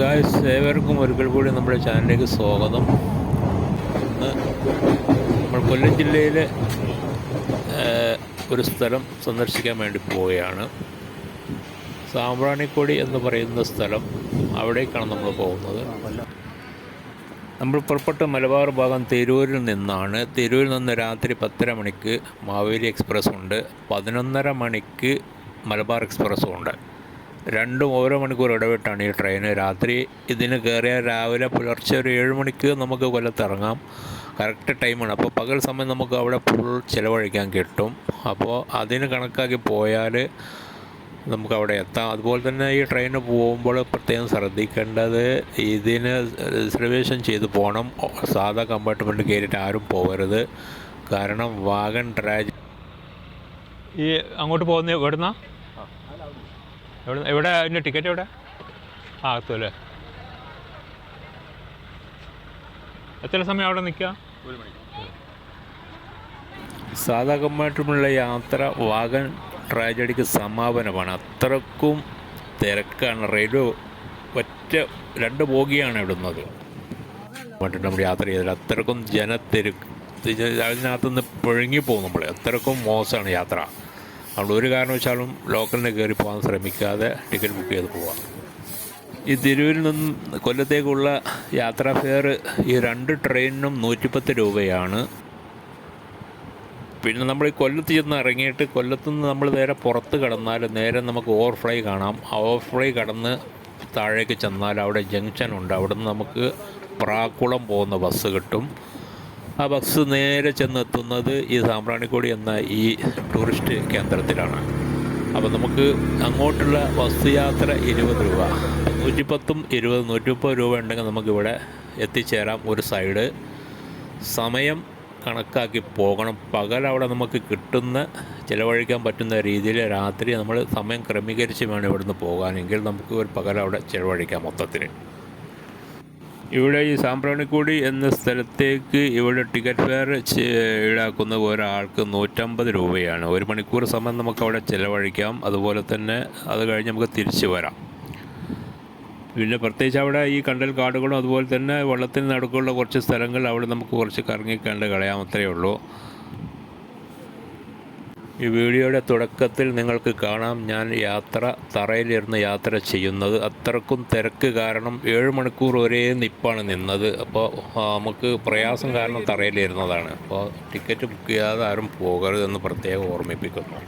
Guys ഏവർക്കും ഒരിക്കൽ കൂടി നമ്മുടെ ചാനലിലേക്ക് സ്വാഗതം. ഇന്ന് നമ്മൾ കൊല്ലം ജില്ലയിലെ ഒരു സ്ഥലം സന്ദർശിക്കാൻ വേണ്ടി പോവുകയാണ്. സാമ്പ്രാണിക്കൊടി എന്ന് പറയുന്ന സ്ഥലം അവിടേക്കാണ് നമ്മൾ പോകുന്നത്. നമ്മൾ പുറപ്പെട്ട മലബാർ ഭാഗം തിരൂരിൽ നിന്നാണ്. തിരൂരിൽ നിന്ന് രാത്രി പത്തര മണിക്ക് മാവേലി എക്സ്പ്രസ് ഉണ്ട് പതിനൊന്നര മണിക്ക് മലബാർ എക്സ്പ്രസ്സും ഉണ്ട് രണ്ടും ഓരോ മണിക്കൂർ ഇടവിട്ടാണ് ഈ ട്രെയിൻ രാത്രി ഇതിന് കയറിയാൽ രാവിലെ പുലർച്ചെ ഒരു ഏഴ് മണിക്ക് നമുക്ക് കൊല്ലത്ത് ഇറങ്ങാം കറക്റ്റ് ടൈമാണ് അപ്പോൾ പകൽ സമയം നമുക്ക് അവിടെ ഫുൾ ചിലവഴിക്കാൻ കിട്ടും. അപ്പോൾ അതിന് കണക്കാക്കി പോയാൽ നമുക്ക് അവിടെ എത്താം. അതുപോലെ തന്നെ ഈ ട്രെയിന് പോകുമ്പോൾ പ്രത്യേകം ശ്രദ്ധിക്കേണ്ടത് ഇതിന് റിസർവേഷൻ ചെയ്ത് പോകണം സാധാ കമ്പാർട്ട്മെന്റ് കയറിയിട്ട് ആരും പോകരുത് കാരണം വാഗൺ ട്രാജ് ഈ അങ്ങോട്ട് പോകുന്ന എവിടുന്നാ? എവിടെ എവിടെ? അതിന്റെ ടിക്കറ്റ് എവിടെ? ആ അകത്തുമല്ലേ എത്ര സമയം അവിടെ നിൽക്കുക? സാധാ കമ്പാർട്ട്മെന്റിലുള്ള യാത്ര വാഗൻ ട്രാജഡിക്ക് സമാപനമാണ്. അത്രക്കും തിരക്കാണ്. റെയിൽവേ ഒറ്റ രണ്ട് ബോഗിയാണ് ഇടുന്നത്. മറ്റും നമ്മൾ യാത്ര ചെയ്തത് അത്രക്കും ജനത്തിരക്ക് അതിനകത്തുനിന്ന് പുഴുങ്ങിപ്പോകും നമ്മൾ അത്രക്കും മോശമാണ് യാത്ര. അതുകൊണ്ട് ഒരു കാരണവശാലും ലോക്കലിന് കയറി പോകാൻ ശ്രമിക്കാതെ ടിക്കറ്റ് ബുക്ക് ചെയ്ത് പോവാം. ഈ തിരൂരിൽ നിന്നും കൊല്ലത്തേക്കുള്ള യാത്രാ ഫെയർ ഈ രണ്ട് ട്രെയിനിനും നൂറ്റിപ്പത്ത് രൂപയാണ്. പിന്നെ നമ്മൾ ഈ കൊല്ലത്ത് ചെന്ന് ഇറങ്ങിയിട്ട് കൊല്ലത്തു നിന്ന് നമ്മൾ നേരെ പുറത്ത് കടന്നാൽ നേരെ നമുക്ക് ഓവർഫ്ലൈ കാണാം. ഓവർ ഓവർഫ്ലൈ കടന്ന് താഴേക്ക് ചെന്നാൽ അവിടെ ജംഗ്ഷൻ ഉണ്ട്. അവിടെ നിന്ന് നമുക്ക് പ്രാക്കുളം പോകുന്ന ബസ് കിട്ടും. ആ ബസ് നേരെ ചെന്നെത്തുന്നത് ഈ സാമ്പ്രാണിക്കോടി എന്ന ഈ ടൂറിസ്റ്റ് കേന്ദ്രത്തിലാണ്. അപ്പോൾ നമുക്ക് അങ്ങോട്ടുള്ള ബസ് യാത്ര ഇരുപത് രൂപ. നൂറ്റിപ്പത്തും ഇരുപത് നൂറ്റിമുപ്പത് രൂപ ഉണ്ടെങ്കിൽ നമുക്കിവിടെ എത്തിച്ചേരാം ഒരു സൈഡ്. സമയം കണക്കാക്കി പോകണം. പകൽ അവിടെ നമുക്ക് കിട്ടുന്ന ചിലവഴിക്കാൻ പറ്റുന്ന രീതിയിൽ രാത്രി നമ്മൾ സമയം ക്രമീകരിച്ച് വേണം ഇവിടുന്ന് പോകാനെങ്കിൽ നമുക്ക് ഒരു പകൽ അവിടെ ചിലവഴിക്കാം മൊത്തത്തിൽ. ഇവിടെ ഈ സാമ്പ്രാണിക്കൂടി എന്ന സ്ഥലത്തേക്ക് ഇവിടെ ടിക്കറ്റ് ഫെയർ ഈടാക്കുന്ന ഒരാൾക്ക് നൂറ്റമ്പത് രൂപയാണ്. ഒരു മണിക്കൂർ സമയം നമുക്ക് അവിടെ ചിലവഴിക്കാം. അതുപോലെ തന്നെ അത് കഴിഞ്ഞ് നമുക്ക് തിരിച്ചു വരാം. പിന്നെ പ്രത്യേകിച്ച് അവിടെ ഈ കണ്ടൽ കാടുകളും അതുപോലെ തന്നെ വെള്ളത്തിന് നടുക്കുള്ള കുറച്ച് സ്ഥലങ്ങൾ അവിടെ നമുക്ക് കുറച്ച് കറങ്ങി കണ്ട് കളയാം. അത്രയേ ഉള്ളൂ. ഈ വീഡിയോയുടെ തുടക്കത്തിൽ നിങ്ങൾക്ക് കാണാം ഞാൻ യാത്ര തറയിലിരുന്ന് യാത്ര ചെയ്യുന്നത്. അത്രക്കും തിരക്ക് കാരണം ഏഴ് മണിക്കൂർ ഒരേ നിപ്പാണ് നിന്നത്. അപ്പോൾ നമുക്ക് പ്രയാസം കാരണം തറയിലിരുന്നതാണ്. അപ്പോൾ ടിക്കറ്റ് ബുക്ക് ചെയ്യാതെ ആരും പോകരുതെന്ന് പ്രത്യേകം ഓർമ്മിപ്പിക്കുന്നു.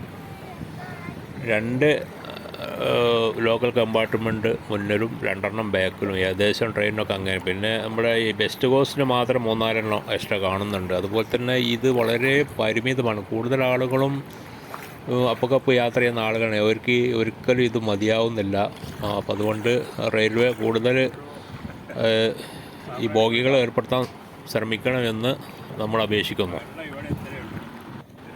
രണ്ട് ലോക്കൽ കമ്പാർട്ട്മെന്റ് മുന്നിലും രണ്ടെണ്ണം ബാക്കിലും ഏകദേശം ട്രെയിനൊക്കെ അങ്ങനെ. പിന്നെ നമ്മുടെ ഈ ബെസ്റ്റ് കോസ്റ്റിന് മാത്രം മൂന്നാലെണ്ണം എക്സ്ട്രാ കാണുന്നുണ്ട്. അതുപോലെ തന്നെ ഇത് വളരെ പരിമിതമാണ്. കൂടുതൽ ആളുകളും അപ്പക്കപ്പ് യാത്ര ചെയ്യുന്ന ആളുകളാണ്. അവർക്ക് ഒരിക്കലും ഇത് മതിയാവുന്നില്ല. അപ്പം അതുകൊണ്ട് റെയിൽവേ കൂടുതൽ ഈ ബോഗികൾ ഏർപ്പെടുത്താൻ ശ്രമിക്കണമെന്ന് നമ്മൾ അപേക്ഷിക്കുന്നു.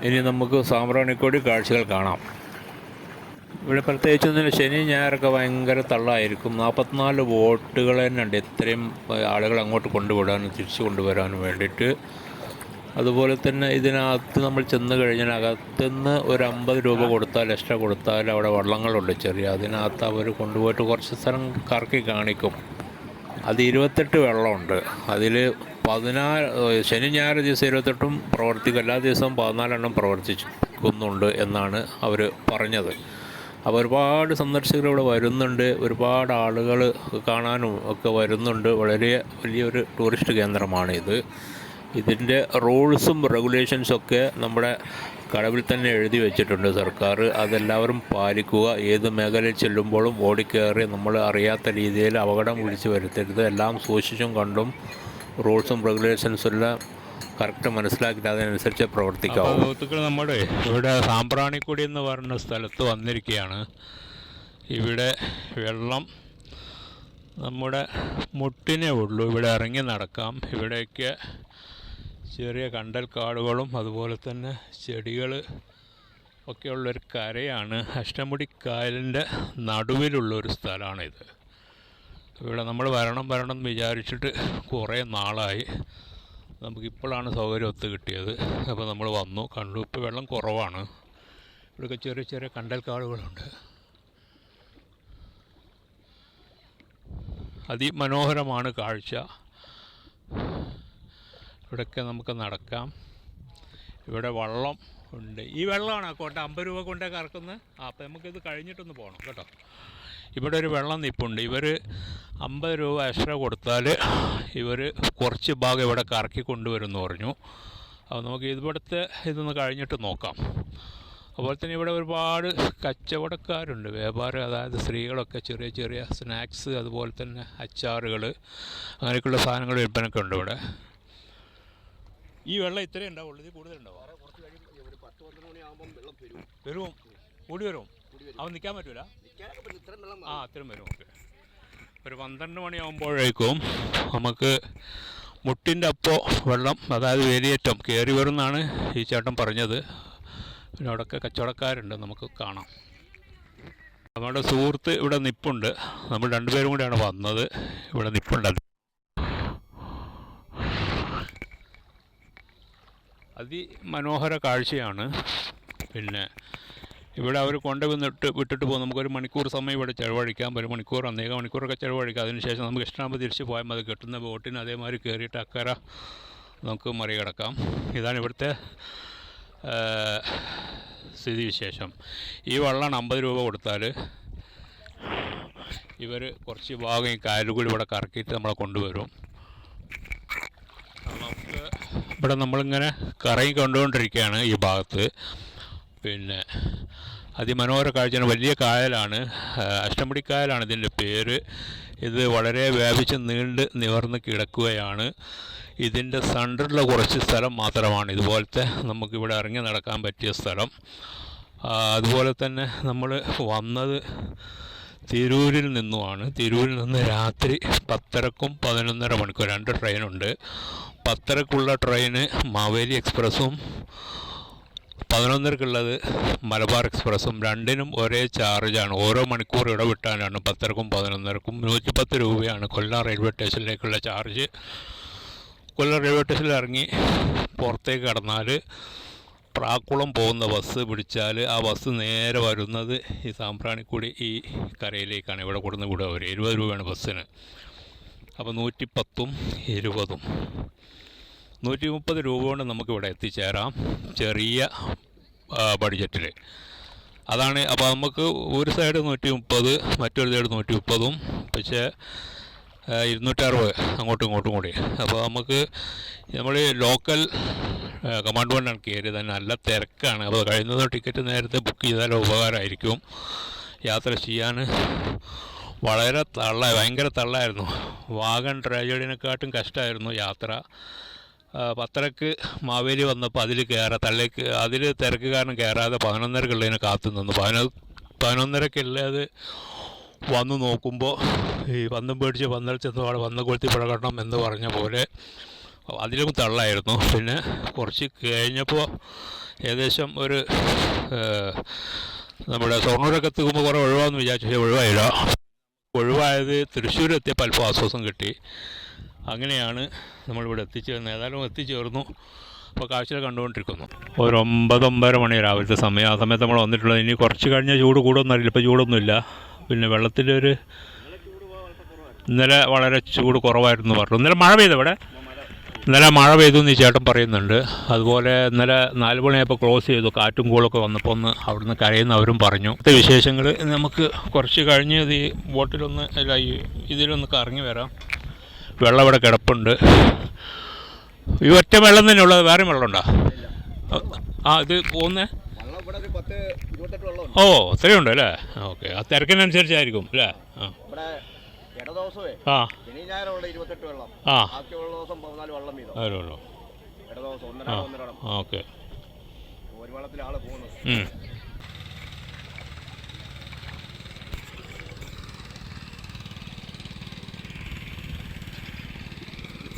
ഇനി നമുക്ക് സാമ്പ്രാണിക്കോടി കാഴ്ചകൾ കാണാം. ഇവിടെ പ്രത്യേകിച്ച് ഒന്നുമില്ല. ശനി ഞായറൊക്കെ ഭയങ്കര തള്ളായിരിക്കും. നാൽപ്പത്തിനാല് വോട്ടുകൾ തന്നെ ഉണ്ട് ഇത്രയും ആളുകൾ അങ്ങോട്ട് കൊണ്ടുവിടാനും തിരിച്ചു കൊണ്ടുവരാനും വേണ്ടിയിട്ട്. അതുപോലെ തന്നെ ഇതിനകത്ത് നമ്മൾ ചെന്ന് കഴിഞ്ഞാൽ അകത്തുനിന്ന് ഒരു അമ്പത് രൂപ കൊടുത്താൽ എക്സ്ട്രാ കൊടുത്താൽ അവിടെ വള്ളങ്ങളുണ്ട് ചെറിയ. അതിനകത്ത് അവർ കൊണ്ടുപോയിട്ട് കുറച്ച് സ്ഥലം കറക്കി കാണിക്കും. അത് ഇരുപത്തെട്ട് വെള്ളമുണ്ട്. അതിൽ പതിനാല് ശനി ഞായർ ദിവസം ഇരുപത്തെട്ടും പ്രവർത്തിക്കും. എല്ലാ ദിവസവും പതിനാലെണ്ണം പ്രവർത്തിക്കുന്നുണ്ട് എന്നാണ് അവർ പറഞ്ഞത്. അപ്പോൾ ഒരുപാട് സന്ദർശകർ ഇവിടെ വരുന്നുണ്ട്. ഒരുപാട് ആളുകൾ കാണാനും ഒക്കെ വരുന്നുണ്ട്. വളരെ വലിയൊരു ടൂറിസ്റ്റ് കേന്ദ്രമാണ് ഇത്. ഇതിന്റെ റൂൾസും റെഗുലേഷൻസും ഒക്കെ നമ്മുടെ കടവിൽ തന്നെ എഴുതി വെച്ചിട്ടുണ്ട് സർക്കാർ. അതെല്ലാവരും പാലിക്കുക. ഏത് മേഖലയിൽ ചെല്ലുമ്പോഴും ഓടിക്കയറി നമ്മൾ അറിയാത്ത രീതിയിൽ അപകടം വിളിച്ചു വരുത്തരുത്. എല്ലാം സൂക്ഷിച്ചും കണ്ടും റൂൾസും റെഗുലേഷൻസും എല്ലാം കറക്റ്റ് മനസ്സിലാക്കിയിട്ട് അതിനനുസരിച്ച് പ്രവർത്തിക്കാവും. സുഹൃത്തുക്കൾ നമ്മുടെ ഇവിടെ സാമ്പ്രാണിക്കുടി എന്ന് പറയുന്ന സ്ഥലത്ത് വന്നിരിക്കുകയാണ്. ഇവിടെ വെള്ളം നമ്മുടെ മുട്ടിനെ ഉള്ളൂ. ഇവിടെ ഇറങ്ങി നടക്കാം. ഇവിടെയൊക്കെ ചെറിയ കണ്ടൽ കാടുകളും അതുപോലെ തന്നെ ചെടികൾ ഒക്കെയുള്ളൊരു കരയാണ്. അഷ്ടമുടി കായലിന്റെ നടുവിലുള്ളൊരു സ്ഥലമാണിത്. ഇവിടെ നമ്മൾ വരണം വരണം എന്ന് വിചാരിച്ചിട്ട് കുറേ നാളായി. നമുക്കിപ്പോഴാണ് സൗകര്യം ഒത്തു കിട്ടിയത്. അപ്പോൾ നമ്മൾ വന്നു. കണ്ടു. ഇപ്പോൾ വെള്ളം കുറവാണ്. ഇവിടെയൊക്കെ ചെറിയ ചെറിയ കണ്ടൽക്കാടുകളുണ്ട്. അതിമനോഹരമാണ് കാഴ്ച. ഇവിടെയൊക്കെ നമുക്ക് നടക്കാം. ഇവിടെ വള്ളം ഉണ്ട്. ഈ വെള്ളമാണ് കോട്ട? അമ്പത് രൂപ കൊണ്ടേ കറക്കുന്നത്? ആ അപ്പം നമുക്കിത് കഴിഞ്ഞിട്ടൊന്ന് പോകണം കേട്ടോ. ഇവിടെ ഒരു വെള്ളം നിപ്പുണ്ട്. ഇവർ അമ്പത് രൂപ എക്സ്ട്രാ കൊടുത്താൽ ഇവർ കുറച്ച് ഭാഗം ഇവിടെ കറക്കി കൊണ്ടുവരുമെന്ന് പറഞ്ഞു. അപ്പോൾ നമുക്ക് ഇവിടുത്തെ ഇതൊന്ന് കഴിഞ്ഞിട്ട് നോക്കാം. അതുപോലെ തന്നെ ഇവിടെ ഒരുപാട് കച്ചവടക്കാരുണ്ട്. വ്യാപാരം അതായത് സ്ത്രീകളൊക്കെ ചെറിയ ചെറിയ സ്നാക്സ് അതുപോലെ തന്നെ അച്ചാറുകൾ അങ്ങനെയൊക്കെയുള്ള സാധനങ്ങൾ വിൽപ്പനൊക്കെ ഉണ്ട് ഇവിടെ. ഈ വെള്ളം ഇത്രയും ഉണ്ടാവുള്ളൂ? ഇത് കൂടുതലുണ്ടാവും പത്ത് പന്ത്രണ്ട് മണിയാകുമ്പം വെള്ളം വരും. വരും. കൂടി വരും. കൂടി വരും. അവൻ നിൽക്കാൻ പറ്റൂല? ആ അത്രയും വരും ഓക്കെ. ഒരു പന്ത്രണ്ട് മണിയാകുമ്പോഴേക്കും നമുക്ക് മുട്ടിന്റെ അപ്പോൾ വെള്ളം അതായത് വേലിയേറ്റം കയറി വരുമെന്നാണ് ഈ ചേട്ടൻ പറഞ്ഞത്. പിന്നെ അവിടെയൊക്കെ കച്ചവടക്കാരുണ്ട് നമുക്ക് കാണാം. നമ്മുടെ സുഹൃത്ത് ഇവിടെ നിപ്പുണ്ട്. നമ്മൾ രണ്ടുപേരും കൂടിയാണ് വന്നത്. ഇവിടെ നിപ്പുണ്ട്. അതിമനോഹര കാഴ്ചയാണ്. പിന്നെ ഇവിടെ അവർ കൊണ്ടുവന്നിട്ട് വിട്ടിട്ട് പോകും. നമുക്കൊരു മണിക്കൂർ സമയം ഇവിടെ ചിലവഴിക്കാം ഒരു മണിക്കൂർ അന്നേക മണിക്കൂറൊക്കെ ചിലവഴിക്കാം. അതിനുശേഷം നമുക്ക് ഇഷ്ടമാകുമ്പോൾ തിരിച്ച് പോയാൽ മതി. കിട്ടുന്ന ബോട്ടിന് അതേമാതിരി കയറിയിട്ട് അക്കര നമുക്ക് മറികടക്കാം. ഇതാണ് ഇവിടുത്തെ സ്ഥിതിവിശേഷം. ഈ വള്ളമാണ് അമ്പത് രൂപ കൊടുത്താൽ ഇവർ കുറച്ച് ഭാഗം ഈ കായലുകൂടി ഇവിടെ കറക്കിയിട്ട് നമ്മളെ കൊണ്ടുവരും. നമുക്ക് ഇവിടെ നമ്മളിങ്ങനെ കറങ്ങി കൊണ്ടുകൊണ്ടിരിക്കുകയാണ് ഈ ഭാഗത്ത്. പിന്നെ അതിമനോഹര കാഴ്ചയാണ്. വലിയ കായലാണ്. അഷ്ടമുടിക്കായലാണ് ഇതിന്റെ പേര്. ഇത് വളരെ വ്യാപിച്ച് നീണ്ട് നിവർന്ന് കിടക്കുകയാണ്. ഇതിന്റെ സെന്ററിലെ കുറച്ച് സ്ഥലം മാത്രമാണ്. ഇതുപോലത്തെ നമുക്കിവിടെ ഇറങ്ങി നടക്കാൻ പറ്റിയ സ്ഥലം. അതുപോലെ തന്നെ നമ്മൾ വന്നത് തിരൂരിൽ നിന്നുമാണ്. തിരൂരിൽ നിന്ന് രാത്രി പത്തരക്കും പതിനൊന്നര മണിക്കൂർ രണ്ട് ട്രെയിനുണ്ട്. പത്തരക്കുള്ള ട്രെയിന് മാവേലി എക്സ്പ്രസ്സും പതിനൊന്നരക്കുള്ളത് മലബാർ എക്സ്പ്രസ്സും രണ്ടിനും ഒരേ ചാർജാണ്. ഓരോ മണിക്കൂർ ഇടവിട്ടാനാണ് പത്തരക്കും പതിനൊന്നരക്കും നൂറ്റിപ്പത്ത് രൂപയാണ് കൊല്ലം റെയിൽവേ സ്റ്റേഷനിലേക്കുള്ള ചാർജ്. കൊല്ലം റെയിൽവേ സ്റ്റേഷനിൽ ഇറങ്ങി പുറത്തേക്ക് കടന്നാൽ പ്രാക്കുളം പോകുന്ന ബസ് പിടിച്ചാൽ ആ ബസ് നേരെ വരുന്നത് ഈ സാമ്പ്രാണിക്കൂടി ഈ കരയിലേക്കാണ്. ഇവിടെ കൊടുന്ന് വിടുക. ഒരു ഇരുപത് രൂപയാണ് ബസ്സിന്. അപ്പോൾ നൂറ്റിപ്പത്തും ഇരുപതും. നൂറ്റി മുപ്പത് രൂപ കൊണ്ട് നമുക്കിവിടെ എത്തിച്ചേരാം ചെറിയ ബഡ്ജറ്റിൽ അതാണ് അപ്പോൾ നമുക്ക് ഒരു സൈഡ് നൂറ്റി മുപ്പത് മറ്റൊരു സൈഡ് നൂറ്റി മുപ്പതും പക്ഷേ ഇരുന്നൂറ്ററുപത് അങ്ങോട്ടും ഇങ്ങോട്ടും കൂടി. അപ്പോൾ നമുക്ക് നമ്മൾ ലോക്കൽ കമാൻഡ്മെന്റാണ് കയറിയത് നല്ല തിരക്കാണ്. അപ്പോൾ കഴിയുന്നത് ടിക്കറ്റ് നേരത്തെ ബുക്ക് ചെയ്താൽ ഉപകാരമായിരിക്കും. യാത്ര ചെയ്യാൻ വളരെ തള്ള ഭയങ്കര തള്ളായിരുന്നു. വാഗൺ ട്രാജഡിനെക്കാട്ടും കഷ്ടമായിരുന്നു യാത്ര. പത്തരക്ക് മാവേലി വന്നപ്പോൾ അതിൽ കയറാ തള്ളേക്ക് അതിൽ തിരക്ക് കാരണം കയറാതെ പതിനൊന്നരക്കുള്ളതിനെ കാത്തു നിന്നു. പതിനൊ പതിനൊന്നരക്കുള്ളത് വന്നു നോക്കുമ്പോൾ ഈ വന്നും പേടിച്ച് ചെന്ന് അവിടെ വന്ന് കൊളുത്തി പിഴകണം എന്ന് പറഞ്ഞ പോലെ അതിലും തള്ളായിരുന്നു. പിന്നെ കുറച്ച് കഴിഞ്ഞപ്പോൾ ഏകദേശം ഒരു നമ്മുടെ സ്വർണൂരൊക്കെ എത്തുമ്പോൾ കുറേ ഒഴിവാന്ന് വിചാരിച്ചു. പക്ഷേ ഒഴിവായില്ല. ഒഴിവായത് തൃശ്ശൂരെത്തിയപ്പോൾ അല്പം ആശ്വാസം കിട്ടി. അങ്ങനെയാണ് നമ്മളിവിടെ എത്തിച്ചേർന്നത്. ഏതായാലും എത്തിച്ചേർന്നു. അപ്പോൾ കാഴ്ചകൾ കണ്ടുകൊണ്ടിരിക്കുന്നു. ഒരു ഒമ്പത് ഒമ്പതര മണി രാവിലത്തെ സമയം. ആ സമയത്ത് നമ്മൾ വന്നിട്ടുള്ളത് ഇനി കുറച്ച് കഴിഞ്ഞാൽ ചൂട് കൂടുമെന്ന് അറിയില്ല ഇപ്പോൾ ചൂടൊന്നുമില്ല. പിന്നെ വെള്ളത്തിന്റെ വെള്ളത്തിലൊരു ഇന്നലെ വളരെ ചൂട് കുറവായിരുന്നു പറഞ്ഞു. ഇന്നലെ മഴ പെയ്തു ഇവിടെ? ഇന്നലെ മഴ പെയ്തു എന്ന് ചേട്ടൻ പറയുന്നുണ്ട്. അതുപോലെ ഇന്നലെ നാല് മണിയായപ്പോൾ ക്ലോസ് ചെയ്തു. കാറ്റും കൂളൊക്കെ വന്നപ്പോൾ ഒന്ന് അവിടുന്ന് കരയുന്ന അവരും പറഞ്ഞു. ഇത്തെ വിശേഷങ്ങൾ നമുക്ക് കുറച്ച് കഴിഞ്ഞ് ഇത് ഈ ബോട്ടിലൊന്ന് അല്ല ഇതിലൊന്ന് കറങ്ങി വരാം. വെള്ളം ഇവിടെ കിടപ്പുണ്ട്. ഈ ഒറ്റ വെള്ളം തന്നെ ഉള്ളത് വേറെ വെള്ളമുണ്ടോ? ആ ഇത് പോകുന്നേ? ഓ അത്രയും അത്രയുണ്ട് അല്ലേ? ഓക്കെ ആ തിരക്കിനനുസരിച്ചായിരിക്കും അല്ലേ? ആ. ആ. ആ. ഓക്കെ. ഒരു വെള്ളത്തിൽ ആൾ പോകുന്നു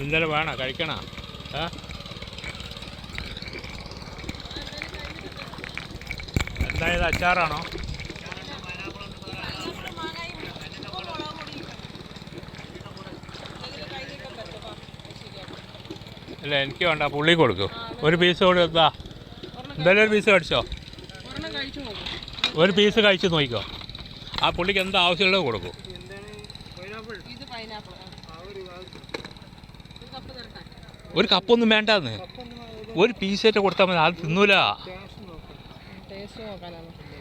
ഇന്നലെ വേണോ? കഴിക്കണോ? ഏ എന്തായത്? അച്ചാറാണോ? അല്ല എനിക്ക് വേണ്ട. പുള്ളി കൊടുക്കും. ഒരു പീസ് കൊടുത്താ എന്തായാലും ഒരു പീസ് കഴിച്ചോ ഒരു പീസ് കഴിച്ച് നോക്കിക്കോ. ആ പുള്ളിക്ക് എന്താ ആവശ്യമുള്ളത് കൊടുക്കും ഇത് പൈനാപ്പിൾ ഒരു കപ്പൊന്നും വേണ്ടാന്ന്. ഒരു പീസേറ്റ് കൊടുത്താൽ മതി. അത് തിന്നൂല.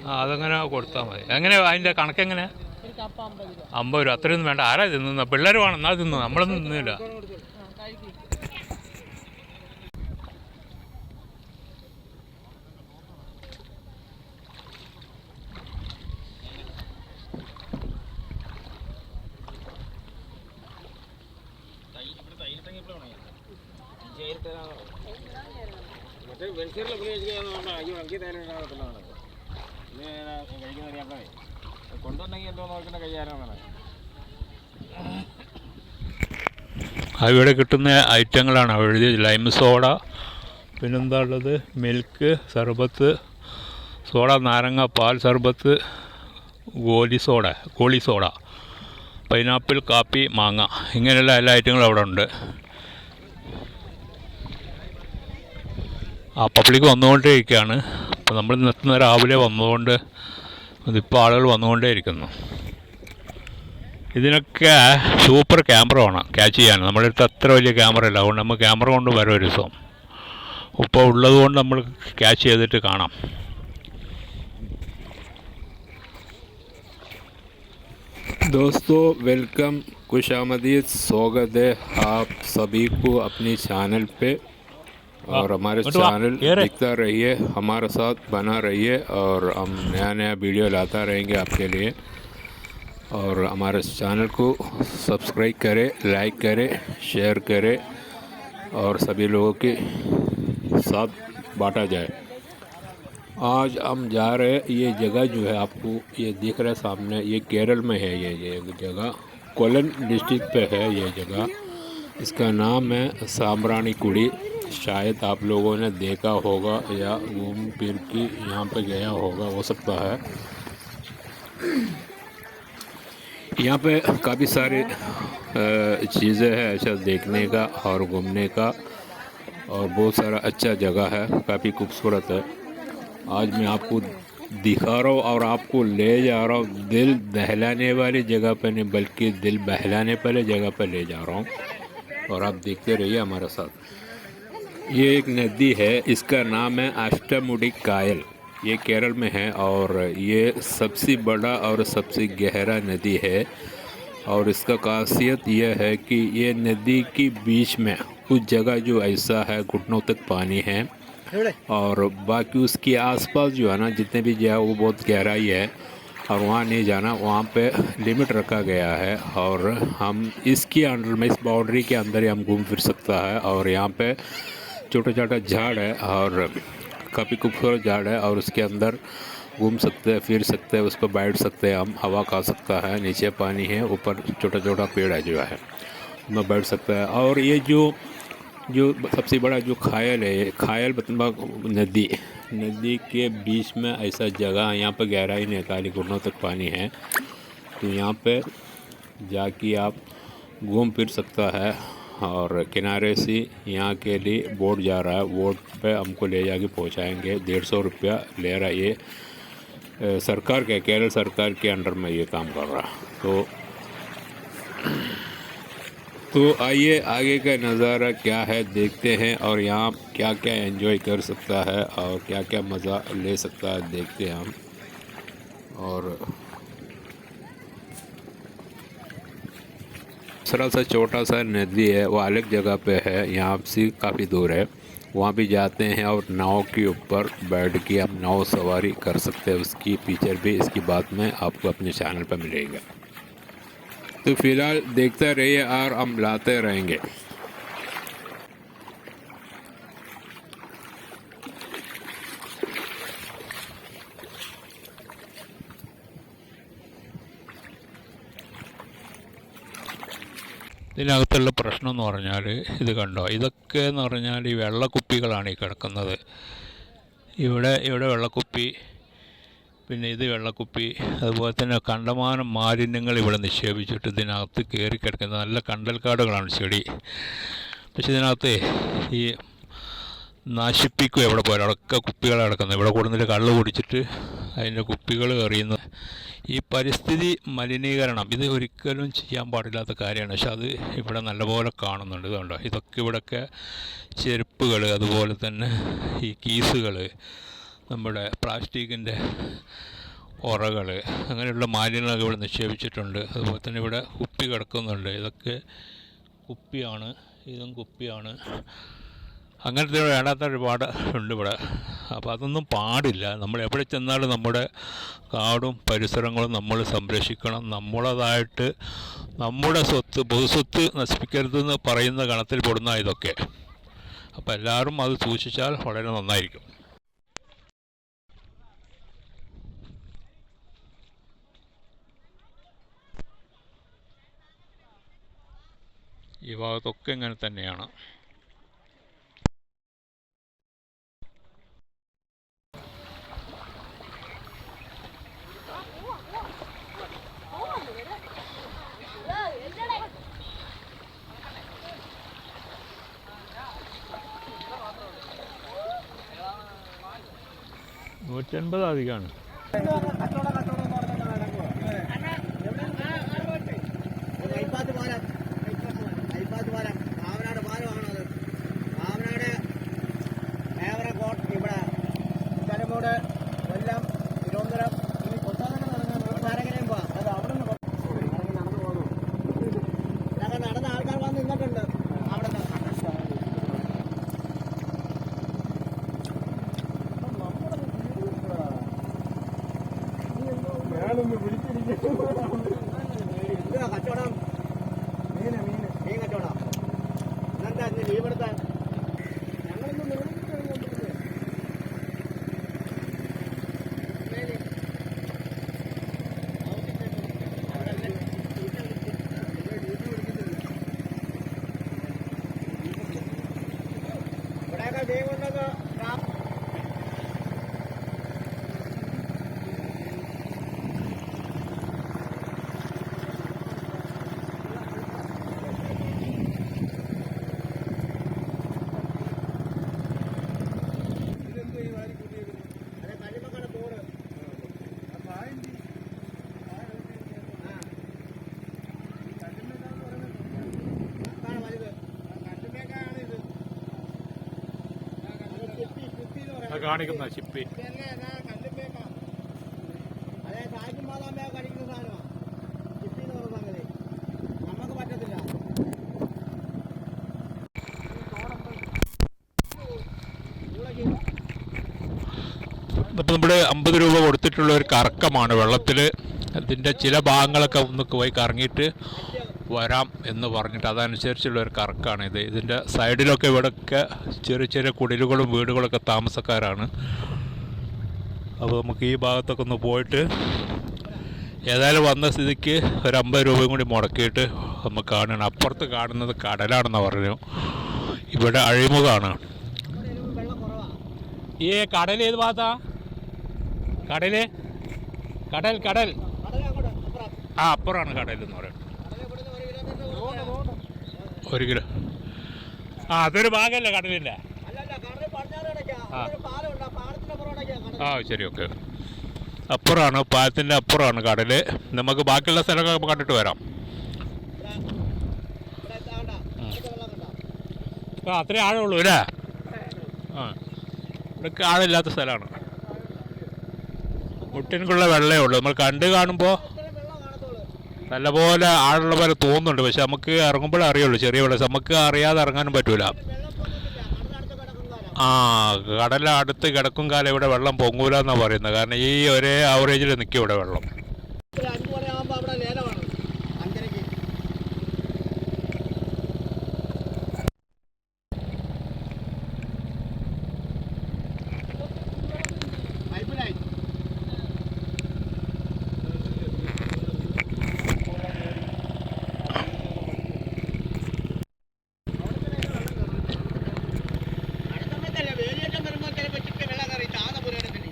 ആ അതങ്ങനെ കൊടുത്താൽ മതി. എങ്ങനെ അതിന്റെ കണക്കെങ്ങനെ? അമ്പത് രൂപ. അത്രയൊന്നും വേണ്ട. ആരാ തിന്നുന്ന പിള്ളേർ വേണം. എന്നാൽ തിന്നു നമ്മളൊന്നും തിന്നില്ല ആ കഴിക്കും മറ്റേ വെളിച്ചെറിൽ അയ്യോ അങ്കി കഴിക്കുന്ന എന്തോ നോക്കുന്ന ഇവിടെ കിട്ടുന്ന ഐറ്റങ്ങളാണ്. അവിടെ ലൈം സോഡ പിന്നെന്താ ഉള്ളത്? മിൽക്ക് സർബത്ത് സോഡ നാരങ്ങ പാൽ സർബത്ത് ഗോലി സോഡ ഗോളി സോഡ പൈനാപ്പിൾ കാപ്പി മാങ്ങ. ഇങ്ങനെയുള്ള എല്ലാ ഐറ്റങ്ങളും അവിടെ ഉണ്ട്. പബ്ലിക് വന്നുകൊണ്ടേയിരിക്കുകയാണ് അപ്പോൾ നമ്മൾ നിർത്തുന്ന രാവിലെ വന്നതുകൊണ്ട് ഇതിപ്പോൾ ആളുകൾ വന്നുകൊണ്ടേ ഇരിക്കുന്നു ഇതിനൊക്കെ സൂപ്പർ ക്യാമറ വേണം ക്യാച്ച് ചെയ്യാൻ നമ്മുടെ അടുത്ത് അത്ര വലിയ ക്യാമറ ഇല്ല അതുകൊണ്ട് നമുക്ക് ക്യാമറ കൊണ്ട് വരാം ഒരു ദിവസം ഇപ്പോൾ ഉള്ളത് കൊണ്ട് നമ്മൾ ക്യാച്ച് ചെയ്തിട്ട് കാണാം दोस्तों वेलकम खुश आमदीद स्वागत है आप सभी को अपनी चैनल पे और हमारे चैनल दिखता रहिए हमारे साथ बना रहिए और हम नया नया वीडियो लाता रहेंगे आपके लिए। और हमारे चैनल को सब्सक्राइब करें लाइक करें शेयर करें और सभी लोगों के साथ बांटा जाए। आज हम जा रहे हैं ये जगह जो है आपको ये दिख रहा है सामने ये केरल में है ये ये जगह। कोलन डिस्ट्रिक्ट पे है ये जगह। इसका नाम है सामरानी कुड़ी। शायद आप लोगों ने देखा होगा या घूम फिर के यहाँ पे गया होगा, हो सकता है। यहाँ पे काफ़ी सारे चीज़ें हैं अच्छा देखने का और घूमने का, और बहुत सारा अच्छा जगह है, काफ़ी खूबसूरत है। आज मैं आपको दिखा रहा हूँ और आपको ले जा रहा हूँ। दिल दहलाने वाली जगह पर नहीं, बल्कि दिल बहलाने वाली जगह पर ले जा रहा हूँ। और आप देखते रहिए हमारे साथ। ये एक नदी है इसका नाम है अष्टमुडी कायल। ये केरल में है और ये सबसे बड़ा और सबसे गहरा नदी है और इसका खासियत यह है कि ये नदी के बीच में कुछ जगह जो ऐसा है घुटनों तक पानी है और बाकी उसके आसपास जो है ना जितने भी जगह वो बहुत गहराई है और वहाँ नहीं जाना वहाँ पे लिमिट रखा गया है और हम इसके अंडर में इस बाउंड्री के अंदर ही हम घूम फिर सकता है और यहाँ पे छोटा छोटा झाड़ है और काफ़ी खूबसूरत झाड़ है और उसके अंदर घूम सकते हैं, फिर सकते हैं, उस पर बैठ सकते हैं, हम हवा खा सकता है, नीचे पानी है, ऊपर छोटा छोटा पेड़ है जो है में बैठ सकता है। और ये जो जो सबसे बड़ा जो खायल है खायल मतलब नदी नदी के बीच में ऐसा जगह है, यहाँ पर गहराई नहीं काली घुटनों तक पानी है तो यहाँ पे जाके आप घूम फिर सकता है। और किनारे से यहाँ के लिए बोट जा रहा है। बोट पे हमको ले जाके पहुँचाएँगे। डेढ़ सौ रुपया ले रहा है ये सरकार के, केरल सरकार के अंडर में ये काम कर रहा। तो तो आइए आगे का नज़ारा क्या है देखते हैं और यहाँ क्या क्या एंजॉय कर सकता है और क्या क्या मज़ा ले सकता है देखते हैं हम। और दूसरा सा छोटा सा नदी है, वो अलग जगह पे है, यहाँ से काफ़ी दूर है। वहाँ भी जाते हैं और नाव के ऊपर बैठ के हम नाव सवारी कर सकते हैं। उसकी फीचर भी इसकी बात में आपको अपने चैनल पर मिलेगा। तो फ़िलहाल देखते रहिए और हम लाते रहेंगे। ഇതിനകത്തുള്ള പ്രശ്നം എന്ന് പറഞ്ഞാൽ ഇത് കണ്ടോ? ഇതൊക്കെ എന്ന് പറഞ്ഞാൽ ഈ വെള്ളക്കുപ്പികളാണ് ഈ കിടക്കുന്നത്. ഇവിടെ ഇവിടെ വെള്ളക്കുപ്പി പിന്നെ ഇത് വെള്ളക്കുപ്പി അതുപോലെ തന്നെ കണ്ടമാനം മാലിന്യങ്ങൾ ഇവിടെ നിക്ഷേപിച്ചിട്ട് ഇതിനകത്ത് കയറി കിടക്കുന്ന നല്ല കണ്ടൽക്കാടുകളാണ് ചെടി. പക്ഷെ ഇതിനകത്ത് ഈ നശിപ്പിക്കും എവിടെ പോയാലും. അടക്ക കുപ്പികൾ കിടക്കുന്നത്. ഇവിടെ കൊടുന്നിട്ട് കള്ള് കുടിച്ചിട്ട് അതിന്റെ കുപ്പികൾ എറിയുന്നു ഈ പരിസ്ഥിതി മലിനീകരണം ഇത് ഒരിക്കലും ചെയ്യാൻ പാടില്ലാത്ത കാര്യമാണ്. പക്ഷെ അത് ഇവിടെ നല്ലപോലെ കാണുന്നുണ്ട്. ഇതുണ്ടോ? ഇതൊക്കെ ഇവിടെയൊക്കെ ചെരുപ്പുകൾ അതുപോലെ തന്നെ ഈ കീസുകൾ നമ്മുടെ പ്ലാസ്റ്റിക്കിന്റെ ഉറകൾ അങ്ങനെയുള്ള മാലിന്യങ്ങളൊക്കെ ഇവിടെ നിക്ഷേപിച്ചിട്ടുണ്ട്. അതുപോലെ തന്നെ ഇവിടെ കുപ്പി കിടക്കുന്നുണ്ട്. ഇതൊക്കെ കുപ്പിയാണ്. ഇതും കുപ്പിയാണ്. അങ്ങനത്തെ വേണ്ടാത്ത ഒരുപാട് ഉണ്ട് ഇവിടെ. അപ്പോൾ അതൊന്നും പാടില്ല. നമ്മൾ എവിടെ ചെന്നാലും നമ്മുടെ കാടും പരിസരങ്ങളും നമ്മൾ സംരക്ഷിക്കണം. നമ്മളതായിട്ട് നമ്മുടെ സ്വത്ത് പൊതുസ്വത്ത് നശിപ്പിക്കരുതെന്ന് പറയുന്ന ഗണത്തിൽ പെടുന്ന ഇതൊക്കെ. അപ്പോൾ എല്ലാവരും അത് സൂക്ഷിച്ചാൽ വളരെ നന്നായിരിക്കും. ഈ ഭാഗത്തൊക്കെ ഇങ്ങനെ തന്നെയാണ്. നൂറ്റൻപത് അധികമാണ് ഐപ്പാത്ത് പാലം ഐപ്പാത്ത് പാലം കാവനാട് പാലമാണത് കാവനാട് ഏവറക്കോട്ട് ഇവിടെ കരമൂട് കൊല്ലം തിരുവനന്തപുരം ഇനി കൊട്ടാരക്കരയും പോവാം അത് അവിടെ നിന്ന് നടന്നു പോകുന്നു ഇതൊക്കെ നടന്ന ആൾക്കാർ വന്ന് നിന്നിട്ടുണ്ട് അവിടെ എന്തുവാ കച്ചവടം മീന് മീന് മീൻ കച്ചവടം ഇന്നെന്താ ഇന്ന് ലീവ് എടുത്താൽ ഞങ്ങളിന്ന് മീൻ കൊണ്ടിരുന്നത് ഇവിടെയൊക്കെ മീൻ കൊണ്ടൊക്കെ അതെ കഴിയുമ്പോൾ തോട് അതാണ് വലുത് കല്ലുമേക്കാണ് ഇത് അത് ചിപ്പി ചിപ്പി എന്ന് പറയുന്നത് കാണിക്കുന്ന ചിപ്പി ഇതല്ലേ എന്നാ കല്ലുമേക്ക അതെ കാറ്റും ബാദാമേ കഴിക്കുന്ന സാധനമാണ് ചിപ്പി എന്ന് പറയുന്ന സംഗതി നമുക്ക് പറ്റത്തില്ല അപ്പോൾ നമ്മൾ അമ്പത് രൂപ കൊടുത്തിട്ടുള്ള ഒരു കറക്കമാണ് വെള്ളത്തിൽ അതിന്റെ ചില ഭാഗങ്ങളൊക്കെ ഒന്ന് പോയി കറങ്ങിയിട്ട് വരാം എന്ന് പറഞ്ഞിട്ട് അതനുസരിച്ചുള്ള ഒരു കറക്കാണ് ഇത്. ഇതിന്റെ സൈഡിലൊക്കെ ഇവിടെയൊക്കെ ചെറിയ ചെറിയ കുടിലുകളും വീടുകളൊക്കെ താമസക്കാരാണ്. അപ്പോൾ നമുക്ക് ഈ ഭാഗത്തൊക്കെ ഒന്ന് പോയിട്ട് ഏതായാലും വന്ന സ്ഥിതിക്ക് ഒരു അമ്പത് രൂപയും കൂടി മുടക്കിയിട്ട് നമുക്ക് കാണണം. അപ്പുറത്ത് കാണുന്നത് കടലാണെന്ന് പറഞ്ഞു. ഇവിടെ അഴിമുഖമാണ് ഈ കടൽ ഏത് ഭാഗത്താ? കടൽ? കടൽ കടൽ. ആ അപ്പുറമാണ് കടൽ എന്ന് പറയുന്നത് കടല ഇവിടുന്ന് ഒരു കിലോമീറ്റർ ഒരു കിലോ. ആ അതൊരു ഭാഗമല്ലേ കടലിന്റെ ആ. ശരി ഓക്കെ. അപ്പുറമാണ് പാലത്തിന്റെ അപ്പുറമാണ് കടൽ നമുക്ക് ബാക്കിയുള്ള സ്ഥലമൊക്കെ കണ്ടിട്ട് വരാം. ആ അത്രേ ആഴമുള്ളൂ അല്ലേ? ആ ഇവിടെ ആഴമില്ലാത്ത സ്ഥലമാണ്. മുട്ടിനുള്ള വെള്ളമേ ഉള്ളൂ. നമ്മൾ കണ്ട് കാണുമ്പോൾ നല്ലപോലെ ആഴമുള്ള പോലെ തോന്നുന്നുണ്ട്. പക്ഷെ നമുക്ക് ഇറങ്ങുമ്പോഴേ അറിയുള്ളൂ. ചെറിയ വെള്ളം. നമുക്ക് അറിയാതെ ഇറങ്ങാനും പറ്റൂല. ആ കടലടുത്ത് കിടക്കും കാലം ഇവിടെ വെള്ളം പൊങ്ങൂല എന്നാണ് പറയുന്നത്. കാരണം ഈ ഒരേ ആവറേജിൽ നിൽക്കും ഇവിടെ വെള്ളം ഒരു അഞ്ചു മണിയാകുമ്പോൾ അവിടെ ലേലമാണ് അഞ്ചരയ്ക്ക് പൈപ്പ് ലൈൻ അടുത്ത സമയത്തല്ല വേലിയേറ്റം വരുമ്പോൾ ചിലപ്പോൾ ചിക്കൻ വെള്ളം കയറി താന്ന പുരയിടത്തിന്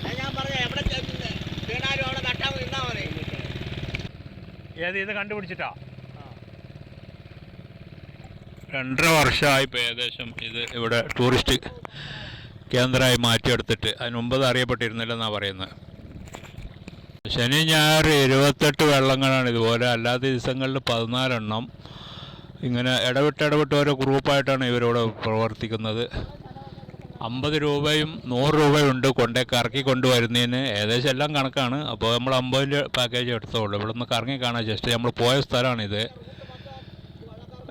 അത് ഞാൻ പറഞ്ഞ എവിടെ ചെന്ന് വീണാലും അവിടെ നട്ടാൽ നിന്നാ മതി ഏത് ഇത് കണ്ടുപിടിച്ചിട്ടാ. രണ്ടര വർഷമായി ഇപ്പോൾ ഏകദേശം ഇത് ഇവിടെ ടൂറിസ്റ്റ് കേന്ദ്രമായി മാറ്റിയെടുത്തിട്ട് അതിന് മുമ്പ് ഇത് അറിയപ്പെട്ടിരുന്നില്ലെന്നാണ് പറയുന്നത്. ശനി ഞായർ ഇരുപത്തെട്ട് വെള്ളങ്ങളാണ് ഇതുപോലെ. അല്ലാത്ത ദിവസങ്ങളിൽ പതിനാലെണ്ണം. ഇങ്ങനെ ഇടവിട്ട് ഇടവിട്ട് ഓരോ ഗ്രൂപ്പായിട്ടാണ് ഇവരിവിടെ പ്രവർത്തിക്കുന്നത്. അമ്പത് രൂപയും നൂറ് രൂപയും ഉണ്ട് കൊണ്ടേ കറക്കി കൊണ്ടുവരുന്നതിന്. ഏകദേശം എല്ലാം കണക്കാണ്. അപ്പോൾ നമ്മൾ അമ്പതിന്റെ പാക്കേജ് എടുത്തോളൂ. ഇവിടെ നിന്ന് കറങ്ങി കാണാം. ജസ്റ്റ് നമ്മൾ പോയ സ്ഥലമാണിത്.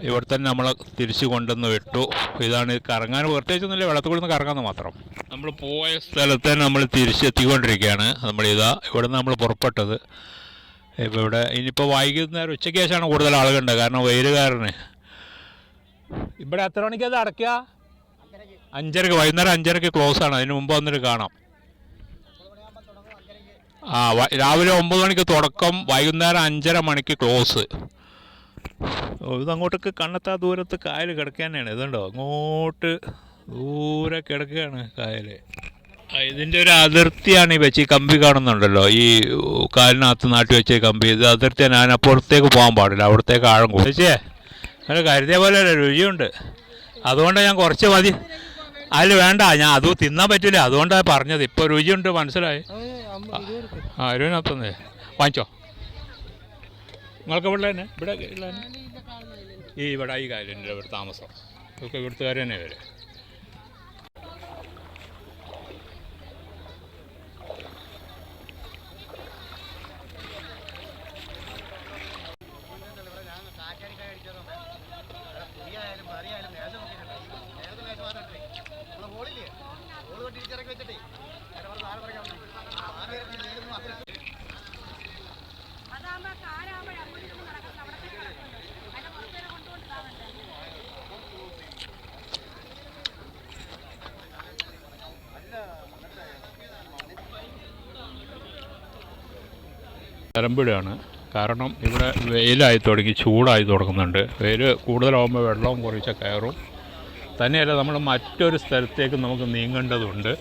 ഇവിടെ തന്നെ നമ്മൾ തിരിച്ചു കൊണ്ടുവന്ന് വിട്ടു. ഇതാണ് ഇത് കറങ്ങാൻ പ്രത്യേകിച്ചൊന്നുമില്ല. വെള്ളത്തിൽ കൂടി കറങ്ങാമെന്ന് മാത്രം. നമ്മൾ പോയ സ്ഥലത്ത് നമ്മൾ തിരിച്ചെത്തിക്കൊണ്ടിരിക്കുകയാണ് നമ്മളിതാ ഇവിടെ നിന്ന് നമ്മൾ പുറപ്പെട്ടത്. ഇപ്പോൾ ഇവിടെ ഇനിയിപ്പോൾ വൈകുന്നേരം ഉച്ചയ്ക്ക് ശേഷമാണ് കൂടുതൽ ആളുകളുണ്ട് കാരണം വെയിൽ കാരണം ഇവിടെ എത്ര മണിക്കത് അടയ്ക്കുക? അഞ്ചരക്ക് വൈകുന്നേരം അഞ്ചരക്ക് ക്ലോസ് ആണ്. അതിന് മുമ്പ് വന്നിട്ട് കാണാം. ആ രാവിലെ ഒമ്പത് മണിക്ക് തുടക്കം വൈകുന്നേരം അഞ്ചര മണിക്ക് ക്ലോസ് ഇതങ്ങോട്ടൊക്കെ കണ്ണെത്താ ദൂരത്ത് കായൽ കിടക്കാനാണ് ഇതുണ്ടോ? അങ്ങോട്ട് ദൂരെ കിടക്കുകയാണ് കായൽ ഇതിന്റെ ഒരു അതിർത്തിയാണ് ഈ വെച്ച് ഈ കമ്പി കാണുന്നുണ്ടല്ലോ. ഈ കാലിനകത്ത് നാട്ടി വെച്ച കമ്പി. ഇത് അതിർത്തിയാണ് ഞാൻ അപ്പുറത്തേക്ക് പോകാൻ പാടില്ല. അവിടത്തേക്ക് ആഴം കൂടും. ചേച്ചിയെ അങ്ങനെ കരുതിയ പോലെ രുചിയുണ്ട്. അതുകൊണ്ട് ഞാൻ കുറച്ച് മതി. അതിൽ വേണ്ട ഞാൻ അത് തിന്നാൻ പറ്റില്ല അതുകൊണ്ടാണ് പറഞ്ഞത്. ഇപ്പോൾ രുചിയുണ്ട് മനസ്സിലായി? ആ ഇരുപതിനകത്തുനിന്ന് വാങ്ങിച്ചോ? നിങ്ങൾക്ക് ഇവിടെ തന്നെ ഇവിടെ ഈ ഇവിടെ ഈ കാര്യം ഇവിടെ താമസം. ഇതൊക്കെ തന്നെ വരെ തരമ്പിടുകയാണ് കാരണം ഇവിടെ വെയിലായി തുടങ്ങി ചൂടായി തുടങ്ങുന്നുണ്ട്. വെയിൽ കൂടുതലാകുമ്പോൾ വെള്ളവും കുറച്ച് കയറും. തന്നെയല്ല നമ്മൾ മറ്റൊരു സ്ഥലത്തേക്ക് നമുക്ക് നീങ്ങേണ്ടതുണ്ട്.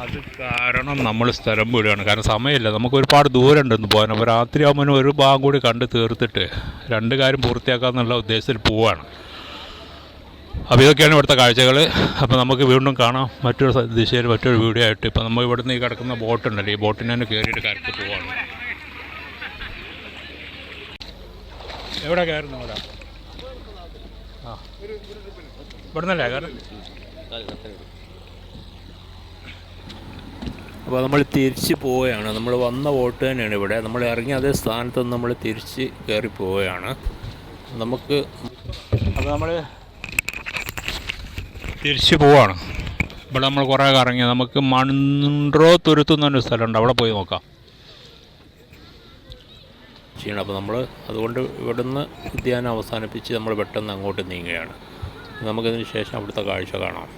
അത് കാരണം നമ്മൾ സ്ഥലം വിടുകയാണ്. കാരണം സമയമില്ല. നമുക്ക് ഒരുപാട് ദൂരം ഉണ്ടെന്ന് പോകാൻ. അപ്പോൾ രാത്രി ആകുമ്പോൾ ഒരു ഭാഗം കൂടി കണ്ട് തീർത്തിട്ട് രണ്ട് കാര്യം പൂർത്തിയാക്കാമെന്നുള്ള ഉദ്ദേശത്തിൽ പോവുകയാണ്. അപ്പോൾ ഇതൊക്കെയാണ് ഇവിടുത്തെ കാഴ്ചകൾ. അപ്പോൾ നമുക്ക് വീണ്ടും കാണാം. മറ്റൊരു ദിശയിൽ മറ്റൊരു വീഡിയോ ആയിട്ട്. ഇപ്പോൾ നമ്മൾ ഇവിടുന്ന് ഈ കിടക്കുന്ന ബോട്ടുണ്ടല്ലോ. ഈ ബോട്ടിനെ കയറിയിട്ട് കരക്ക് പോവാണ് എവിടെ കയറുന്നു അവിടെ? ആ. ഇവിടുന്നല്ലേ? കയറും അപ്പോൾ നമ്മൾ തിരിച്ച് പോവുകയാണ്. നമ്മൾ വന്ന വോട്ട് തന്നെയാണ് ഇവിടെ. നമ്മൾ ഇറങ്ങി അതേ സ്ഥാനത്ത് നിന്ന് നമ്മൾ തിരിച്ച് കയറി പോവുകയാണ്. നമുക്ക് അപ്പോൾ നമ്മൾ തിരിച്ച് പോവാണ് ഇവിടെ നമ്മൾ കുറേ കറങ്ങി നമുക്ക് മൺട്രോ തുരുത്തുന്ന ഒരു സ്ഥലമുണ്ട്. അവിടെ പോയി നോക്കാം. ചെയ്യണം. അപ്പോൾ നമ്മൾ അതുകൊണ്ട് ഇവിടുന്ന് ഉദ്യാനം അവസാനിപ്പിച്ച് നമ്മൾ പെട്ടെന്ന് അങ്ങോട്ട് നീങ്ങുകയാണ്. നമുക്കതിന് ശേഷം അവിടുത്തെ കാഴ്ച കാണാം.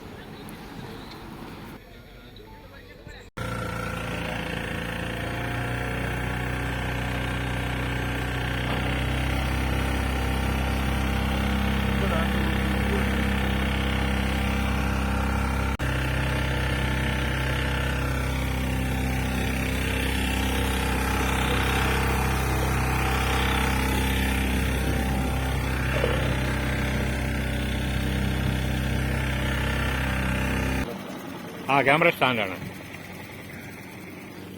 ക്യാമറ സ്റ്റാൻഡാണ്.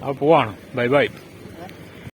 അപ്പോൾ പോവാണ്. Bye bye.